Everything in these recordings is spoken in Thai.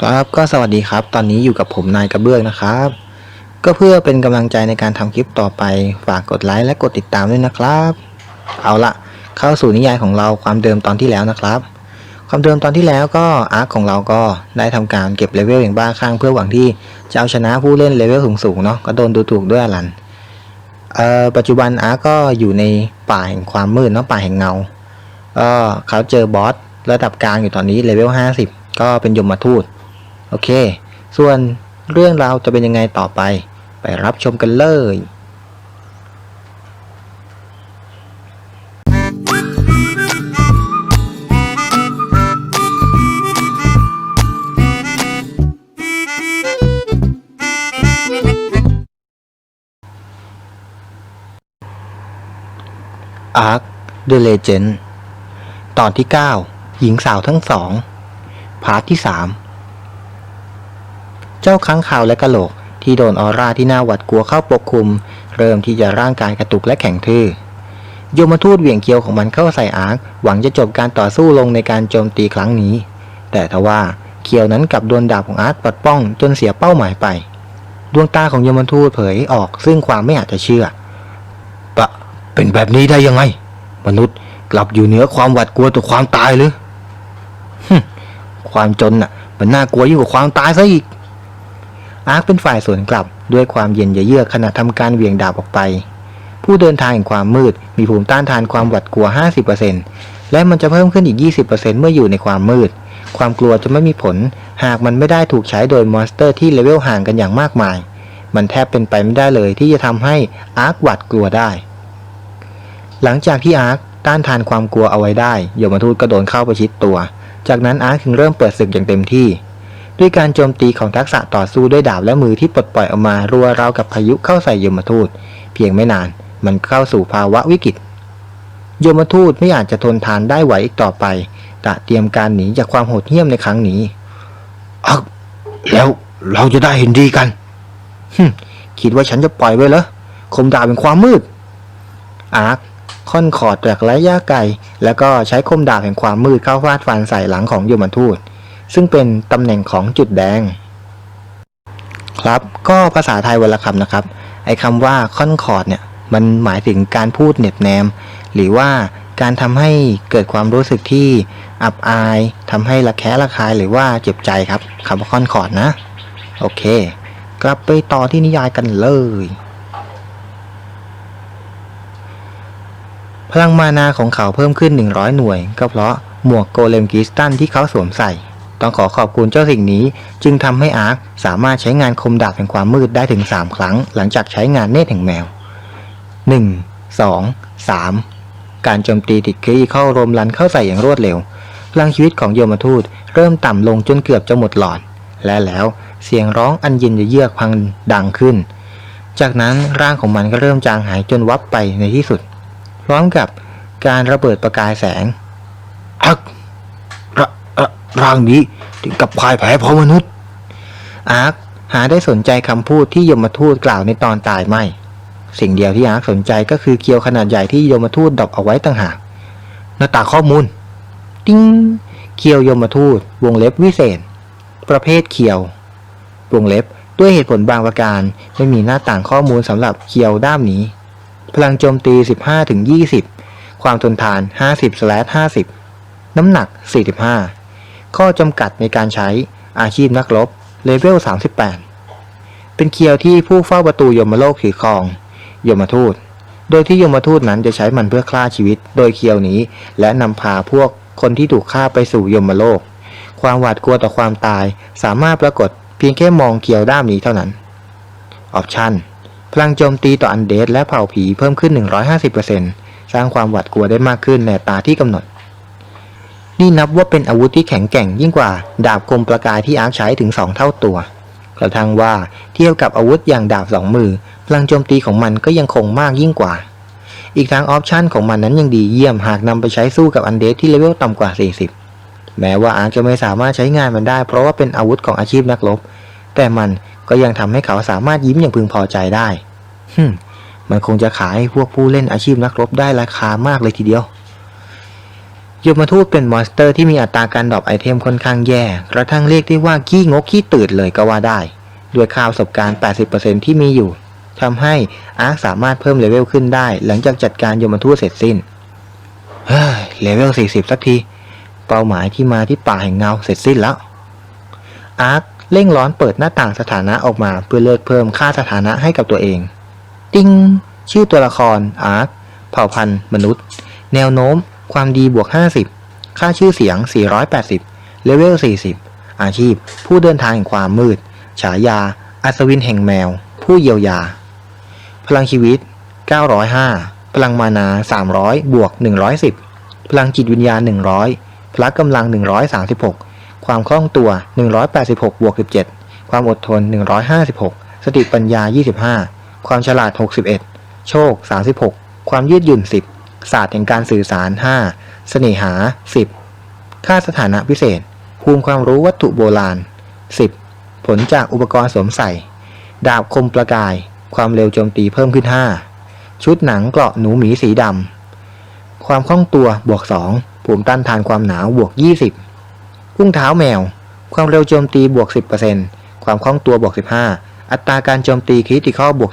ครับก็สวัสดีครับ ตอนนี้อยู่กับผมนายกระเบื้องนะครับ ก็เพื่อเป็นกำลังใจในการทำคลิปต่อไป ฝากกดไลค์และกดติดตามด้วยนะครับ เอาละเข้าสู่นิยายของเราความเดิมตอนที่แล้วนะครับ ความเดิมตอนที่แล้วก็อาร์คของเราก็ได้ทำการเก็บเลเวลอย่างบ้าคลั่งเพื่อหวังที่จะเอาชนะผู้เล่นเลเวลสูงๆเนาะก็โดนดูถูกด้วยอลันเอ่อปัจจุบันอาร์คก็อยู่ในป่าแห่งความมืดเนาะป่าแห่งเงาก็เขาเจอบอสระดับกลางอยู่ตอนนี้เลเวล50 ก็เป็นยมทูต โอเค ส่วนเรื่องราวจะเป็นยังไงต่อไป ไปรับชมกันเลย Ark The Legend ตอนที่ 9 หญิงสาวทั้งสอง พาร์ทที่ 3 เจ้าค้างคาวและกะโหลก ที่โดนออร่าที่น่าหวาดกลัวเข้าปกคลุม เริ่มที่จะร่างกายกระตุกและแข็งทื่อโยมทูตเหวี่ยงเคียวของมันเข้าใส่อาร์คหวังจะจบการต่อสู้ลงในการโจมตีครั้งนี้ แต่ทว่าเคียวนั้นกลับโดนดาบของอาร์คปัดป้องจนเสียเป้าหมายไป ดวงตาของโยมทูตเผยออกซึ่งความไม่อาจจะเชื่อปะเป็นแบบนี้ได้ยังไง มนุษย์กลับอยู่เหนือความหวาดกลัวต่อความตายหรือความจนน่ะ มันน่ากลัวยิ่งกว่าความตายซะอีก อาร์คเป็นฝ่ายสวนกลับด้วยความเย็นเยือกขณะทำการเวียงดาบออกไป ผู้เดินทางแห่งความมืด มีภูมิต้านทานความหวาดกลัว 50%และมันจะเพิ่มขึ้นอีก 20%เมื่ออยู่ในความมืด ความกลัวจะไม่มีผล หากมันไม่ได้ถูกใช้โดยมอนสเตอร์ที่เลเวลห่างกันอย่างมากมาย มันแทบเป็นไปไม่ได้เลยที่จะทำให้อาร์คหวาดกลัวได้ หลังจากที่อาร์คต้านทานความกลัวเอาไว้ได้โยมทูตก็โดนเข้าประชิดตัว จากนั้นอาร์คถึงเริ่มเปิดศึกอย่างเต็มที่ ด้วยการโจมตีของทักษะต่อสู้ด้วยดาบและมือที่ปลดปล่อยออกมารัวราวกับพายุเข้าใส่โยมทูต เพียงไม่นาน มันเข้าสู่ภาวะวิกฤตโยมทูตไม่อาจจะทนทานได้ไหวอีกต่อไปตะเตรียมการหนีจากความโหดเหี้ยมในครั้งนี้อักแล้วเราจะได้เห็นดีกันฮึมคิดว่าฉันจะปล่อยไว้เหรอคมดาบเป็นความมืด อาร์คค่อนขอดจากระยะไกลแล้วก็ใช้คมดาบแห่งความมืดเข้าฟาดฟันใส่หลังของโยมทูต ซึ่งเป็นตำแหน่งของจุดแดง ครับก็ภาษาไทยวลคำนะครับ ไอ้คำว่าค่อนขอดเนี่ยมันหมายถึงการพูดเหน็บแนม หรือว่าการทำให้เกิดความรู้สึกที่อับอายทำให้ระแคะระคายหรือว่าเจ็บใจครับคำว่าค่อนขอดนะ โอเค กลับไปต่อที่นิยายกันเลยพลังมานาของเขาเพิ่มขึ้น 100 หน่วย ก็เพราะหมวกโกเลมกิสตันที่เขาสวมใส่ ต้องขอขอบคุณเจ้าสิ่งนี้ จึงทำให้อาร์คสามารถใช้งานคมดาบแห่งความมืดได้ถึง 3 ครั้ง หลังจากใช้งานเนตรแห่งแมว 1 2 3 การโจมตีติดครีเข้ารมรันเข้าใส่อย่างรวดเร็วพลังชีวิตของโยมทูตเริ่มต่ำลงจนเกือบจะหมดหลอด และแล้วเสียงร้องอันเย็นเยือกพังดังขึ้น จากนั้นร่างของมันก็เริ่มจางหายจนวับไปในที่สุด พร้อมกับการระเบิดประกายแสงอัก ร่างนี้ถึงกับพ่ายแพ้เพราะมนุษย์ อาร์คหาได้สนใจคำพูดที่ยมทูตกล่าวในตอนตายไม่ สิ่งเดียวที่อาร์คสนใจก็คือเคียวขนาดใหญ่ที่ยมทูตดอปเอาไว้ต่างหากหน้าตาข้อมูล ติ้งเคียวยมทูต วงเล็บวิเศษ ประเภทเคียว วงเล็บด้วยเหตุผลบางประการ ไม่มีหน้าต่างข้อมูลสำหรับเคียวด้ามนี้ พลังโจมตี 15-20 ความทนทาน 50/50 น้ำหนัก 45 ข้อจำกัดในการใช้อาชีพนักรบเลเวล 38 เป็นเคียวที่ผู้เฝ้าประตูยมโลกถือครองยมทูต โดยที่ยมทูตนั้นจะใช้มันเพื่อฆ่าชีวิต โดยเคียวนี้ และนำพาพวกคนที่ถูกฆ่าไปสู่ยมโลก ความหวาดกลัวต่อความตายสามารถปรากฏเพียงแค่มองเคียวด้ามนี้เท่านั้น ออปชั่น พลังโจมตีต่ออันเดดและเผ่าผีเพิ่มขึ้น 150%สร้างความหวาดกลัวได้มากขึ้นในตาที่กำหนด นี่นับว่าเป็นอาวุธที่แข็งแกร่งยิ่งกว่า ดาบคมประกายที่อาร์คใช้ถึง 2 เท่าตัว กระทั่งว่าเทียบกับอาวุธอย่างดาบสองมือ พลังโจมตีของมันก็ยังคงมากยิ่งกว่า อีกทางออปชันของมันนั้นยังดีเยี่ยมหากนำไปใช้สู้กับอันเดดที่เลเวลต่ำกว่า 40 แม้ว่าอาร์คจะไม่สามารถใช้งานมันได้ เพราะว่าเป็นอาวุธของอาชีพนักรบ แต่มันก็ยังทำให้เขาสามารถยิ้มอย่างพึงพอใจได้ฮึมันคงจะขายพวกผู้เล่นอาชีพนักรบได้ราคามากเลยทีเดียว ยมทูตเป็นมอนสเตอร์ที่มีอัตราการดรอปไอเทมค่อนข้างแย่ กระทั่งเรียกได้ว่าขี้งกขี้ตื่นเลยก็ว่าได้ ด้วยค่าประสบการณ์ 80%ที่มีอยู่ทำให้อาร์คสามารถเพิ่มเลเวลขึ้นได้ หลังจากจัดการยมทูตเสร็จสิ้น เฮ้ย เลเวล 40 สักที เป้าหมายที่มาที่ป่าแห่งเงาเสร็จสิ้นแล้ว อาร์คเร่งร้อนเปิดหน้าต่างสถานะออกมาเพื่อเลือกเพิ่มค่าสถานะให้กับตัวเอง ติ้ง ชื่อตัวละครอาร์ค เผ่าพันธุ์ มนุษย์ แนวโน้ม ความดีบวก 50 ค่าชื่อเสียง 480 เลเวล 40 อาชีพ ผู้เดินทางแห่งความมืด ฉายา อัศวินแห่งแมว ผู้เยียวยา พลังชีวิต 905 พลังมานา 300 บวก 110 พลังจิตวิญญาณ 100 พละกำลัง 136 ความคล่องตัว 186 บวก 17 ความอดทน 156 สติปัญญา 25 ความฉลาด 61 โชค 36 ความยืดหยุ่น 10 ศาสตร์แห่งการสื่อสาร 5 เสน่หา 10 ค่าสถานะพิเศษ ภูมิความรู้วัตถุโบราณ 10 ผลจากอุปกรณ์สวมใส่ ดาบคมประกาย ความเร็วโจมตีเพิ่มขึ้น 5 ชุดหนังเกราะหนูหมีสีดำ ความคล่องตัวบวก 2 ภูมิต้านทานความหนาวบวก 20 กุ้งเท้าแมว ความเร็วโจมตีบวก 10%ความคล่องตัวบวก 15 อัตราการโจมตีคริติคอลบวก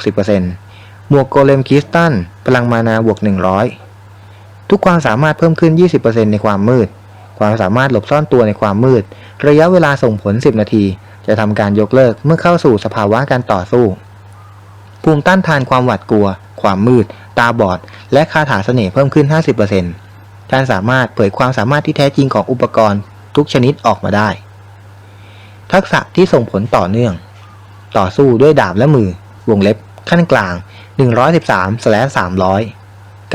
10%หมวกโกเลมคิสตันพลังมานาบวก 100 ทุกความสามารถเพิ่มขึ้น 20%ในความมืด ความสามารถหลบซ่อนตัวในความมืด ระยะเวลาส่งผล 10 นาที จะทำการยกเลิกเมื่อเข้าสู่สภาวะการต่อสู้ ภูมิต้านทานความหวาดกลัว ความมืด ตาบอด และคาถาเสน่ห์เพิ่มขึ้น 50%การสามารถเผยความสามารถที่แท้จริงของอุปกรณ์ ทุกชนิดออกมาได้ ทักษะที่ส่งผลต่อเนื่อง ต่อสู้ด้วยดาบและมือ วงเล็บ ขั้นกลาง 113 300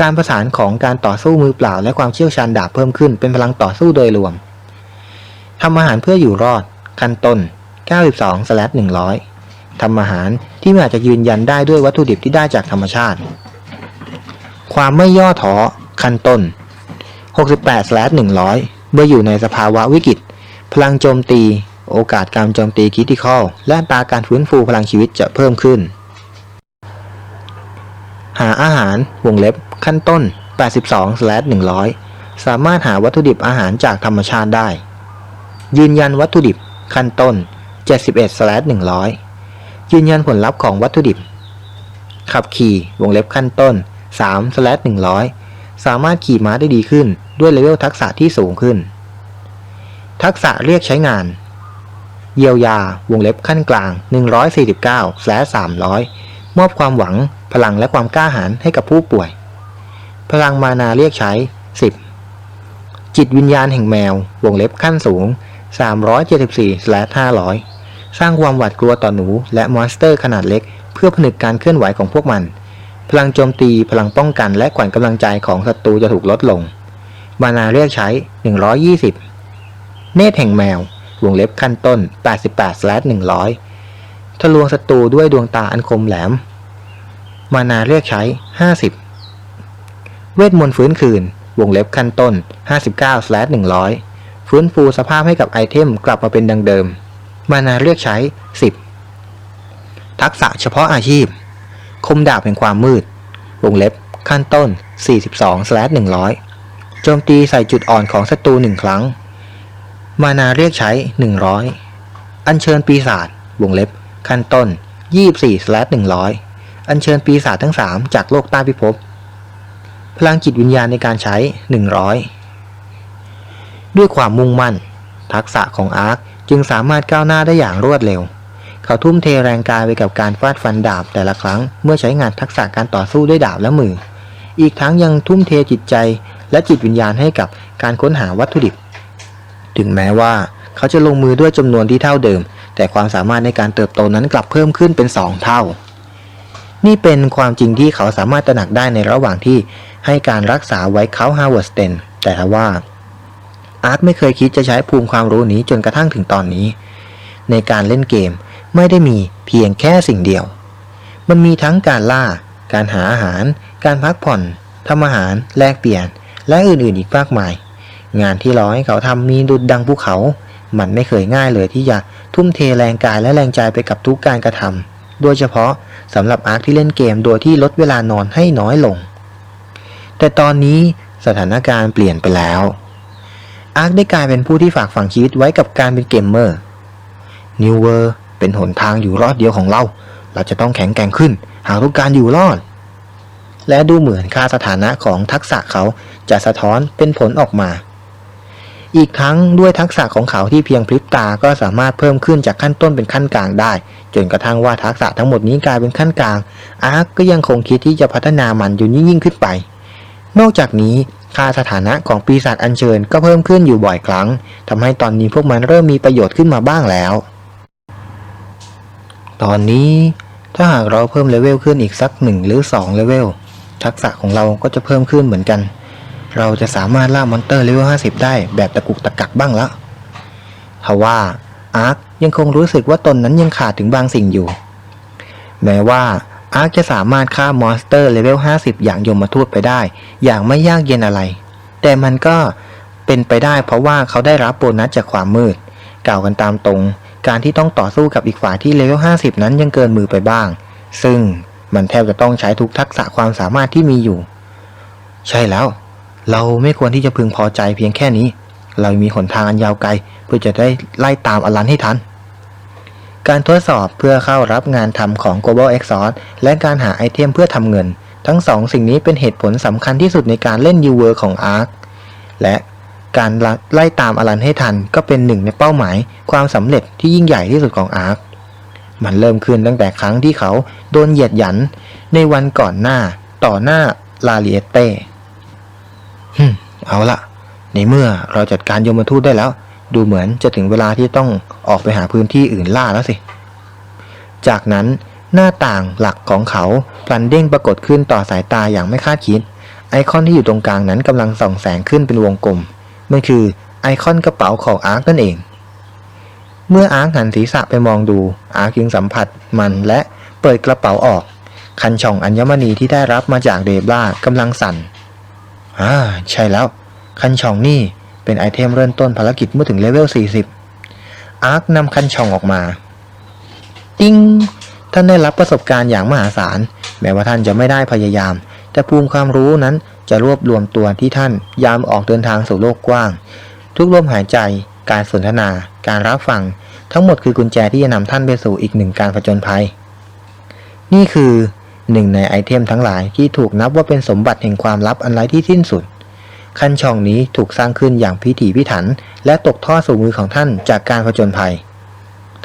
การประสานของการต่อสู้มือเปล่า และความเชี่ยวชาญดาบเพิ่มขึ้น เป็นพลังต่อสู้โดยรวมทำอาหารเพื่ออยู่รอดขั้นต้น 92 100ทำอาหารที่ไม่อาจจะยืนยันได้ด้วยวัตถุดิบที่ได้จากธรรมชาติ ความไม่ย่อท้อขั้นต้น 68 100 เมื่ออยู่ในสภาวะวิกฤต พลังโจมตี โอกาสการโจมตีคิติคอลและตราการฟื้นฟูพลังชีวิตจะเพิ่มขึ้น หาอาหารวงเล็บขั้นต้น 82 100 สามารถหาวัตถุดิบอาหารจากธรรมชาติได้ ยืนยันวัตถุดิบขั้นต้น 71 100 ยืนยันผลลัพธ์ของวัตถุดิบ ขับขี่วงเล็บขั้นต้น 3 100 สามารถขี่ม้าได้ดีขึ้นด้วยเลเวลทักษะที่สูงขึ้น ทักษะเรียกใช้งาน เยียวยาวงเล็บขั้นกลาง 149 300 มอบความหวัง พลังและความกล้าหาญให้กับผู้ป่วย พลังมานาเรียกใช้ 10 จิตวิญญาณแห่งแมว วงเล็บขั้นสูง 374 500 สร้างความหวาดกลัวต่อหนูและมอนสเตอร์ขนาดเล็ก เพื่อผนึกการเคลื่อนไหวของพวกมัน พลังโจมตี พลังป้องกัน และขวัญกำลังใจของศัตรูจะถูกลดลง มานาเรียกใช้ 120 เนตรแห่งแมว วงเล็บขั้นต้น 88 100 ทะลวงศัตรูด้วยดวงตาอันคมแหลม มานาเรียกใช้ 50 เวทมนต์ฟื้นคืน วงเล็บขั้นต้น 59 100 ฟื้นฟูสภาพให้กับไอเทมกลับมาเป็นดังเดิม มานาเรียกใช้ 10 ทักษะเฉพาะอาชีพ คมดาบแห่งความมืด วงเล็บขั้นต้น 42 100 โจมตีใส่จุดอ่อนของศัตรูหนึ่งครั้ง มานาเรียกใช้ 100 อัญเชิญปีศาจวงเล็บขั้นต้น 24 100 อัญเชิญปีศาจทั้ง 3 จากโลกใต้พิภพ พลังจิตวิญญาณในการใช้ 100 ด้วยความมุ่งมั่น ทักษะของอาร์คจึงสามารถก้าวหน้าได้อย่างรวดเร็ว เขาทุ่มเทแรงกายไปกับการฟาดฟันดาบแต่ละครั้ง เมื่อใช้งานทักษะการต่อสู้ด้วยดาบและมือ อีกทั้งยังทุ่มเทจิตใจและจิตวิญญาณให้กับการค้นหาวัตถุดิบ ถึงแม้ว่าเขาจะลงมือด้วยจำนวนที่เท่าเดิม แต่ความสามารถในการเติบโตนั้นกลับเพิ่มขึ้นเป็น 2 เท่า นี่เป็นความจริงที่เขาสามารถตระหนักได้ในระหว่างที่ให้การรักษาไว้เขาฮาวเวิร์ดสเตนแต่ทว่าอาร์ตไม่เคยคิดจะใช้ภูมิความรู้นี้จนกระทั่งถึงตอนนี้ ในการเล่นเกมไม่ได้มีเพียงแค่สิ่งเดียว มันมีทั้งการล่า การหาอาหาร การพักผ่อนทำอาหาร แลกเปลี่ยน และอื่นๆอีกมากมาย งานที่รอให้เขาทำมีดุดดังภูเขา มันไม่เคยง่ายเลยที่จะทุ่มเทแรงกายและแรงใจไปกับทุกการกระทำ โดยเฉพาะสำหรับอาร์คที่เล่นเกมโดยที่ลดเวลานอนให้น้อยลง แต่ตอนนี้สถานการณ์เปลี่ยนไปแล้ว อาร์คได้กลายเป็นผู้ที่ฝากฝังชีวิตไว้กับการเป็นเกมเมอร์นิวเวอร์เป็นหนทางอยู่รอดเดียวของเรา เราจะต้องแข็งแกร่งขึ้น หากต้องการอยู่รอด และดูเหมือนค่าสถานะของทักษะเขาจะสะท้อนเป็นผลออกมา อีกทั้งด้วยทักษะของเขาที่เพียงพริบตาก็สามารถเพิ่มขึ้นจากขั้นต้นเป็นขั้นกลางได้ จนกระทั่งว่าทักษะทั้งหมดนี้กลายเป็นขั้นกลาง อาร์คก็ยังคงคิดที่จะพัฒนามันอยู่ยิ่งขึ้นไป นอกจากนี้ค่าสถานะของปีศาจอัญเชิญก็เพิ่มขึ้นอยู่บ่อยครั้งทำให้ตอนนี้พวกมันเริ่มมีประโยชน์ขึ้นมาบ้างแล้ว ตอนนี้ถ้าหากเราเพิ่มเลเวลขึ้นอีกสักหนึ่งหรือสองเลเวลทักษะของเราก็จะเพิ่มขึ้นเหมือนกัน เราจะสามารถล่ามอนเตอร์เลเวล50 ได้แบบตะกุกตะกักบ้างละทว่าอาร์คยังคงรู้สึกว่าตนนั้นยังขาดถึงบางสิ่งอยู่ แม้ว่าอาร์คจะสามารถฆ่ามอนสเตอร์เลเวล50 อย่างยมทูตไปได้ อย่างไม่ยากเย็นอะไร แต่มันก็เป็นไปได้เพราะว่าเขาได้รับโบนัสจากความมืด กล่าวกันตามตรง การที่ต้องต่อสู้กับอีกฝ่ายที่เลเวล50 นั้นยังเกินมือไปบ้าง ซึ่งมันแทบจะต้องใช้ทุกทักษะความสามารถที่มีอยู่ ใช่แล้ว เราไม่ควรที่จะพึงพอใจเพียงแค่นี้ เรามีหนทางอันยาวไกล เพื่อจะได้ไล่ตามอลันให้ทัน การทดสอบเพื่อเข้ารับงานทำของ Global Exhaust และการหาไอเทมเพื่อทำเงิน ทั้งสองสิ่งนี้เป็นเหตุผลสำคัญที่สุดในการเล่น u w o r ของ Ark และการไล่ตามอลันให้ทัน ก็เป็นหนึ่งในเป้าหมาย ความสำเร็จที่ยิ่งใหญ่ที่สุดของ Ark มันเริ่มขึ้นตั้งแต่ครั้งที่เขาโดนเหยียดหยันในวันก่อนหน้าต่อหน้าลาเลียเต้ ฮึเอาละในเมื่อเราจัดการยมทูตได้แล้ว ดูเหมือนจะถึงเวลาที่ต้องออกไปหาพื้นที่อื่นล่าแล้วสิ จากนั้นหน้าต่างหลักของเขาพลันเด้งปรากฏขึ้นต่อสายตาอย่างไม่คาดคิด ไอคอนที่อยู่ตรงกลางนั้นกำลังส่องแสงขึ้นเป็นวงกลมมันคือไอคอนกระเป๋าของอาร์คนั่นเอง เมื่ออาร์คหันศีรษะไปมองดู อาร์คจึงสัมผัสมันและเปิดกระเป๋าออก คันช่องอัญมณีที่ได้รับมาจากเดบล่ากำลังสั่น อ่าใช่แล้ว คันช่องนี่เป็นไอเทมเริ่มต้นภารกิจเมื่อถึงเลเวล 40 อาร์คนำคันช่องออกมา ติ้งท่านได้รับประสบการณ์อย่างมหาศาล แม้ว่าท่านจะไม่ได้พยายาม แต่ภูมิความรู้นั้นจะรวบรวมตัวที่ท่านยามออกเดินทางสู่โลกกว้าง ทุกลมหายใจ การสนทนา การรับฟัง ทั้งหมดคือกุญแจที่จะนำท่านไปสู่อีกหนึ่งการผจญภัย นี่คือ หนึ่งในไอเทมทั้งหลายที่ถูกนับว่าเป็นสมบัติแห่งความลับอันไร้ที่สิ้นสุดคันช่องนี้ถูกสร้างขึ้นอย่างพิถีพิถัน และตกทอดสู่มือของท่านจากการผจญภัย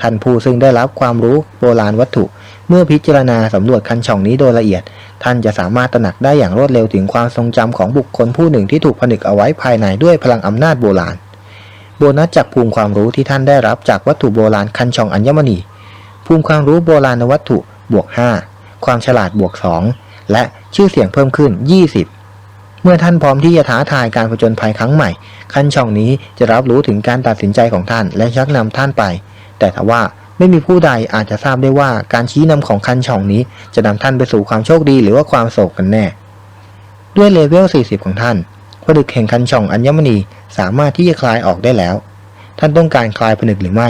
ท่านผู้ซึ่งได้รับความรู้โบราณวัตถุ เมื่อพิจารณาสำรวจคันช่องนี้โดยละเอียด ท่านจะสามารถตระหนักได้อย่างรวดเร็วถึงความทรงจำของบุคคลผู้หนึ่งที่ถูกผนึกเอาไว้ภายในด้วยพลังอำนาจโบราณ โบนัสจากภูมิความรู้ที่ท่านได้รับจากวัตถุโบราณคันช่องอัญมณี ภูมิความรู้โบราณวัตถุบวก 5 ความฉลาดบวก 2 และชื่อเสียงเพิ่มขึ้น 20 เมื่อท่านพร้อมที่จะท้าทายการผจญภัยครั้งใหม่คันช่องนี้จะรับรู้ถึงการตัดสินใจของท่านและชักนำท่านไป แต่ถ้าว่าไม่มีผู้ใดอาจจะทราบได้ว่าการชี้นำของคันช่องนี้ จะนำท่านไปสู่ความโชคดีหรือว่าความโศกกันแน่ ด้วยเลเวล 40 ของท่านผลึกแห่งคันช่องอัญมณีสามารถที่จะคลายออกได้แล้ว ท่านต้องการคลายผนึกหรือไม่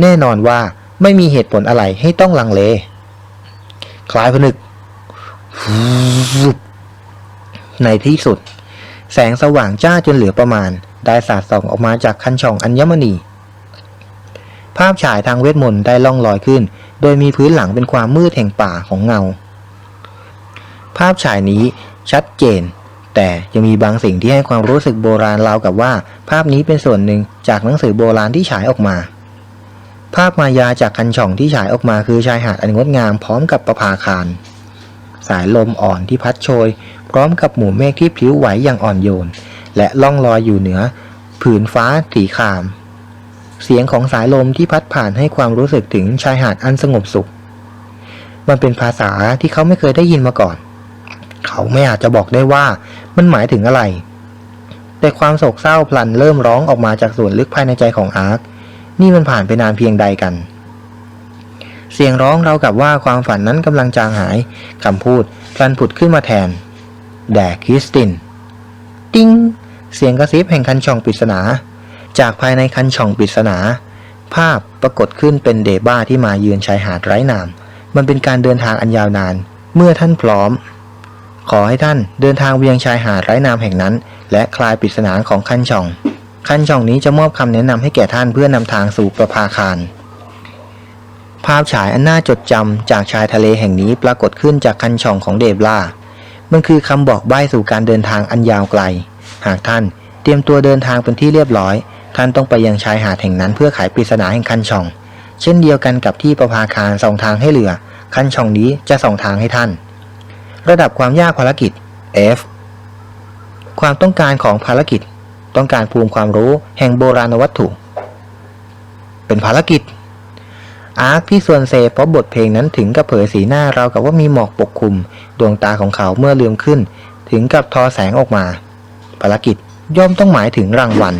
แน่นอนว่าไม่มีเหตุผลอะไรให้ต้องลังเล คลายผนึก ในที่สุด แสงสว่างจ้าจนเหลือประมาณ ได้สาดส่องออกมาจากคันช่องอัญมณี ภาพฉายทางเวทมนต์ได้ล่องลอยขึ้น โดยมีพื้นหลังเป็นความมืดแห่งป่าของเงา ภาพฉายนี้ชัดเจน แต่ยังมีบางสิ่งที่ให้ความรู้สึกโบราณราวกับว่า ภาพนี้เป็นส่วนหนึ่งจากหนังสือโบราณที่ฉายออกมา ภาพมายาจากคันช่องที่ฉายออกมาคือชายหาดอันงดงามพร้อมกับประภาคาร สายลมอ่อนที่พัดโชย พร้อมกับหมู่เมฆที่พลิ้วไหวอย่างอ่อนโยน และล่องลอยอยู่เหนือ ผืนฟ้าสีคราม เสียงของสายลมที่พัดผ่านให้ความรู้สึกถึงชายหาดอันสงบสุข มันเป็นภาษาที่เขาไม่เคยได้ยินมาก่อน เขาไม่อาจจะบอกได้ว่ามันหมายถึงอะไร แต่ความโศกเศร้าพลันเริ่มร้องออกมาจากส่วนลึกภายในใจของอาร์ค นี่มันผ่านไปนานเพียงใดกัน เสียงร้องเรากับว่าความฝันนั้นกำลังจางหายคำพูดพลันผุดขึ้นมาแทน แด่คริสติน ติ้ง เสียงกระซิบแห่งคันช่องปริศนา จากภายในคันช่องปริศนา ภาพปรากฏขึ้นเป็นเดบ้าที่มาเยือนชายหาดไร้นาม มันเป็นการเดินทางอันยาวนาน เมื่อท่านพร้อม ขอให้ท่านเดินทางเวียงชายหาดไร้นามแห่งนั้น และคลายปริศนาของคันช่อง คันช่องนี้จะมอบคำแนะนำให้แก่ท่านเพื่อนำทางสู่ประภาคาร ภาพฉายอันน่าจดจำจากชายทะเลแห่งนี้ปรากฏขึ้นจากคันช่องของเดบล่ามันคือคำบอกใบ้สู่การเดินทางอันยาวไกล หากท่านเตรียมตัวเดินทางเป็นที่เรียบร้อย ท่านต้องไปยังชายหาดแห่งนั้นเพื่อไขปริศนาแห่งคันช่อง เช่นเดียวกันกับที่ประภาคารส่องทางให้เรือ คันช่องนี้จะส่องทางให้ท่าน ระดับความยากภารกิจ F ความต้องการของภารกิจ ต้องการภูมิความรู้แห่งโบราณวัตถุ เป็นภารกิจ อาร์คที่ส่วนเซเพราะบทเพลงนั้นถึงกับเผยสีหน้าเราวกับว่ามีหมอกปกคลุม ดวงตาของเขาเมื่อลืมขึ้น ถึงกับทอแสงออกมา ภารกิจย่อมต้องหมายถึงรางวัล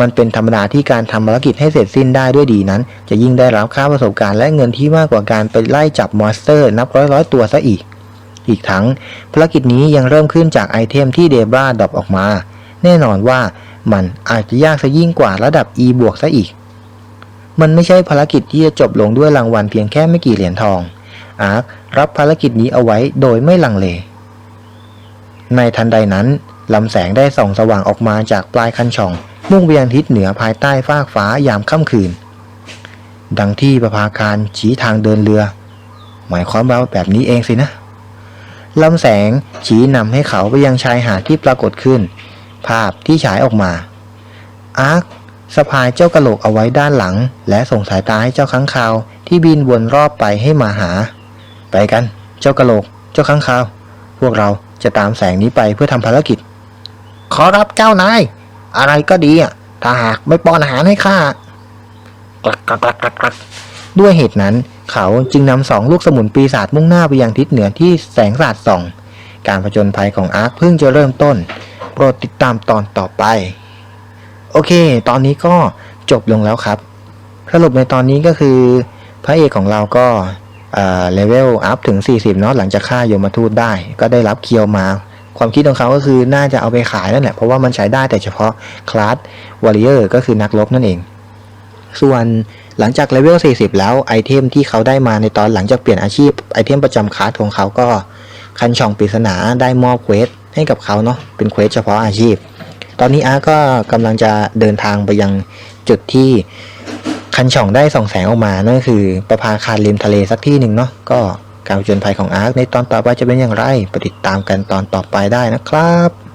มันเป็นธรรมดาที่การทำภารกิจให้เสร็จสิ้นได้ด้วยดีนั้น จะยิ่งได้รับค่าประสบการณ์และเงินที่มากกว่าการไปไล่จับมอนสเตอร์ นับร้อยร้อยตัวซะอีก อีกทั้งภารกิจนี้ยังเริ่มขึ้นจากไอเทมที่เดบราดรอปออกมา แน่นอนว่ามันอาจจะยากซะยิ่งกว่าระดับ E บวกซะอีก มันไม่ใช่ภารกิจที่จะจบลงด้วยรางวัลเพียงแค่ไม่กี่เหรียญทอง อาร์ครับภารกิจนี้เอาไว้โดยไม่ลังเล ในทันใดนั้นลำแสงได้ส่องสว่างออกมาจากปลายคันช่อง มุ่งไปยังทิศเหนือภายใต้ฟากฟ้ายามค่ำคืน ดังที่ประภาคารชี้ทางเดินเรือ หมายความว่าแบบนี้เองสินะลำแสงชี้นำให้เขาไปยังชายหาดที่ปรากฏขึ้น ภาพที่ฉายออกมา อาร์คสะพายเจ้ากระโหลกเอาไว้ด้านหลัง และส่งสายตาให้เจ้าค้างคาวที่บินวนรอบไปให้มาหา ไปกัน เจ้ากระโหลก เจ้าค้างคาว พวกเราจะตามแสงนี้ไปเพื่อทำภารกิจ ขอรับเจ้านาย อะไรก็ดีอะ ถ้าหากไม่ป้อนอาหารให้ข้ากลักกลักกลักกลักกลักด้วยเหตุนั้นเขาจึงนำสองลูกสมุนปีศาจมุ่งหน้าไปยังทิศเหนือที่แสงสาดส่อง การผจญภัยของอาร์คเพิ่งจะเริ่มต้น โปรดติดตามตอนต่อไป โอเค ตอนนี้ก็จบลงแล้วครับ สรุปในตอนนี้ก็คือ พระเอกของเราก็เลเวลอัพถึง 40เนาะหลังจากฆ่าโยมทูตได้ ก็ได้รับเคียวมา ความคิดของเขาก็คือน่าจะเอาไปขายนั่นแหละเพราะว่ามันใช้ได้แต่เฉพาะคลาสวอริเออร์ก็คือนักรบนั่นเอง ส่วนหลังจากเลเวล 40 แล้วไอเทมที่เขาได้มาในตอนหลังจากเปลี่ยนอาชีพไอเทมประจำคลาสของเขาก็คันช่องปริศนาได้มอบเควส ให้กับเขาเนาะเป็นเควสเฉพาะอาชีพ ตอนนี้อาร์ก็กำลังจะเดินทางไปยังจุดที่คันช่องได้ส่องแสงออกมานั่นก็คือประภาคารริมทะเลสักที่หนึ่งเนาะก็การผจญภัยของอาร์คในตอนต่อไปจะเป็นอย่างไรไปติดตามกันตอนต่อไปได้นะครับ